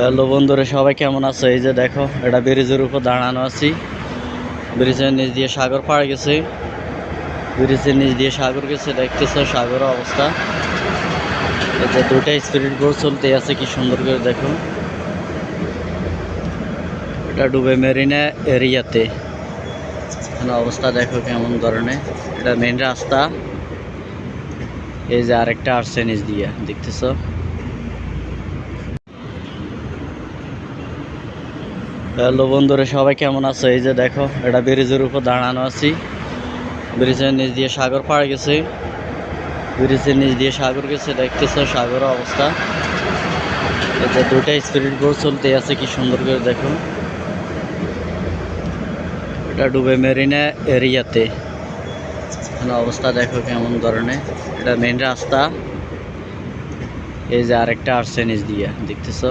Hello বন্ধুরা, সবাই কেমন আছো? এই যে দেখো, এটা ব্রিজের উপর দাঁড়ানো আছি। ব্রিজের নিচ দিয়ে সাগর পাড়ে গেছে। ব্রিজের নিচ দিয়ে সাগর গেছে, দেখতেছো সাগর অবস্থা। এই যে দুটা স্পিরিট বোট চলতে আছে, কি সুন্দর করে দেখো। এটা ডুবে মেরিনা এরিয়াতে। এখানে অবস্থা দেখো কেমন ধরনের। এটা মেন রাস্তা। এই যে আরেকটা আসছে নিচ দিয়ে, দেখতেছো? হ্যালো বন্ধুরা, সবাই কেমন আছো? এই যে দেখো, এটা ব্রিজের উপর দাঁড়ানো আছি। ব্রিজের নিচ দিয়ে সাগর পাড়ে গেছে। ব্রিজের নিচ দিয়ে সাগর গেছে, দেখতেছো সাগর অবস্থা। এটা দুটা স্পিরিট বোট চলতে আছে, কি সুন্দর করে দেখো। এটা ডুবে মেরিনা এরিয়াতে। এখানে অবস্থা দেখো কেমন ধরনের। এটা মেন রাস্তা। এই যে আরেকটা আসছে নিচ দিয়ে, দেখতেছো?